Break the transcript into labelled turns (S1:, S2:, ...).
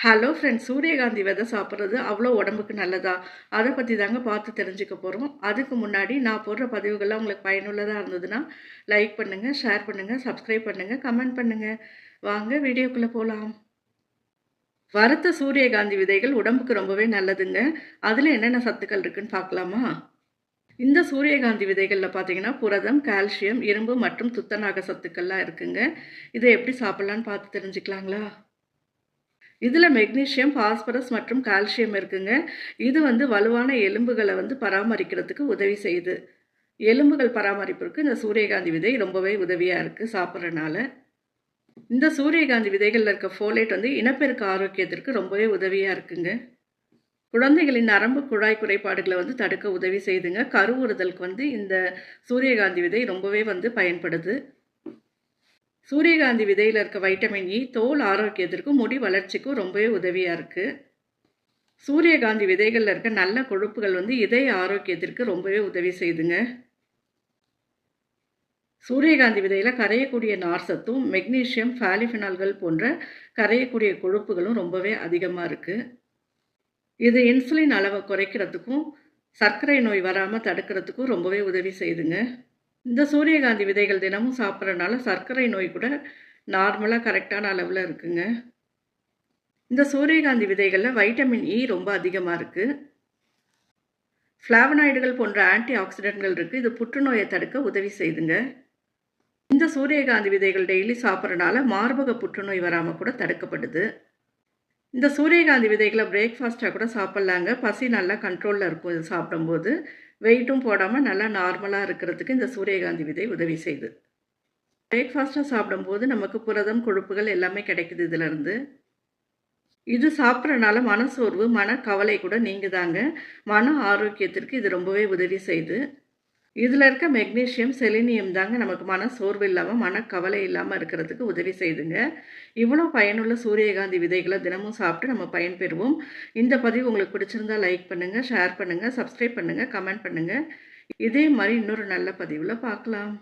S1: Hello friends சூரியகாந்தி விதை சாப்பிட்றது அவ்வளோ உடம்புக்கு நல்லதா? அதை பற்றி தாங்க பார்த்து தெரிஞ்சுக்க போகிறோம் அதுக்கு முன்னாடி நான் போடுற பதிவுகள்லாம் உங்களுக்கு பயனுள்ளதாக இருந்ததுன்னா லைக் பண்ணுங்கள் ஷேர் பண்ணுங்கள் சப்ஸ்கிரைப் பண்ணுங்கள் கமெண்ட் பண்ணுங்கள் வாங்க வீடியோக்குள்ளே போகலாம் வறுத்த சூரியகாந்தி விதைகள் உடம்புக்கு ரொம்பவே நல்லதுங்க. அதில் என்னென்ன சத்துக்கள் இருக்குன்னு பார்க்கலாமா? இந்த சூரியகாந்தி விதைகளில் பார்த்தீங்கன்னா புரதம் கால்சியம் இரும்பு மற்றும் துத்தநாக சத்துக்கள்லாம் இருக்குங்க. இதை எப்படி சாப்பிட்லான்னு பார்த்து தெரிஞ்சுக்கலாங்களா? இதில் மெக்னீஷியம் பாஸ்பரஸ் மற்றும் கால்சியம் இருக்குங்க. இது வந்து வலுவான எலும்புகளை வந்து பராமரிக்கிறதுக்கு உதவி செய்யுது. எலும்புகள் பராமரிப்பிற்கு இந்த சூரியகாந்தி விதை ரொம்பவே உதவியாக இருக்குது சாப்பிட்றனால. இந்த சூரியகாந்தி விதைகளில் இருக்க ஃபோலேட் வந்து இனப்பெருக்க ஆரோக்கியத்திற்கு ரொம்பவே உதவியாக இருக்குங்க. குழந்தைகளின் நரம்பு குழாய் குறைபாடுகளை வந்து தடுக்க உதவி செய்துங்க கருவுறுதலுக்கு வந்து இந்த சூரியகாந்தி விதை ரொம்பவே வந்து பயன்படுது. சூரியகாந்தி விதையில் இருக்க வைட்டமின் இ e, தோல் ஆரோக்கியத்திற்கும் முடி வளர்ச்சிக்கும் ரொம்பவே உதவியாக இருக்குது சூரியகாந்தி விதைகளில் இருக்க நல்ல கொழுப்புகள் வந்து இதய ஆரோக்கியத்திற்கு ரொம்பவே உதவி செய்துங்க. சூரியகாந்தி விதையில் கரையக்கூடிய நார்சத்தும் மெக்னீஷியம் ஃபாலிஃபினால்கள் போன்ற கரையக்கூடிய கொழுப்புகளும் ரொம்பவே அதிகமாக இருக்குது இது இன்சுலின் அளவை குறைக்கிறதுக்கும் சர்க்கரை நோய் வராமல் தடுக்கிறதுக்கும் ரொம்பவே உதவி செய்துங்க. இந்த சூரியகாந்தி விதைகள் தினமும் சாப்பிட்றனால சர்க்கரை நோய் கூட நார்மலாக கரெக்டான அளவில் இருக்குங்க. இந்த சூரியகாந்தி விதைகளில் வைட்டமின் இ ரொம்ப அதிகமாக இருக்குது ஃப்ளாவனாய்டுகள் போன்ற ஆன்டி ஆக்சிடென்ட்கள் இருக்குது இது புற்றுநோயை தடுக்க உதவி செய்துங்க. இந்த சூரியகாந்தி விதைகள் டெய்லி சாப்பிட்றனால மார்பக புற்றுநோய் வராமல் கூட தடுக்கப்படுது. இந்த சூரியகாந்தி விதைகளை பிரேக்ஃபாஸ்ட்டாக கூட சாப்பிட்லாங்க. பசி நல்லா கண்ட்ரோலில் இருக்கும் இது சாப்பிடும்போது. வெயிட்டும் போடாமல் நல்லா நார்மலாக இருக்கிறதுக்கு இந்த சூரியகாந்தி விதை உதவி செய்யுது பிரேக்ஃபாஸ்ட்டாக சாப்பிடும்போது நமக்கு புரதம் கொழுப்புகள் எல்லாமே கிடைக்குது இதிலேருந்து. இது சாப்பிட்றனால மனசோர்வு மன கவலை கூட நீங்குதாங்க. மன ஆரோக்கியத்திற்கு இது ரொம்பவே உதவி செய்யுது இதில் இருக்க மெக்னீஷியம் செலினியம் தாங்க நமக்கு மன சோர்வு இல்லாமல் மனக்கவலை இல்லாமல் இருக்கிறதுக்கு உதவி செய்துங்க. இவ்வளோ பயனுள்ள சூரியகாந்தி விதைகளை தினமும் சாப்பிட்டு நம்ம பயன்பெறுவோம் இந்த பதிவு உங்களுக்கு பிடிச்சிருந்தா லைக் பண்ணுங்கள் ஷேர் பண்ணுங்கள் சப்ஸ்கிரைப் பண்ணுங்கள் கமெண்ட் பண்ணுங்கள் இதே மாதிரி இன்னொரு நல்ல பதிவில் பார்க்கலாம்.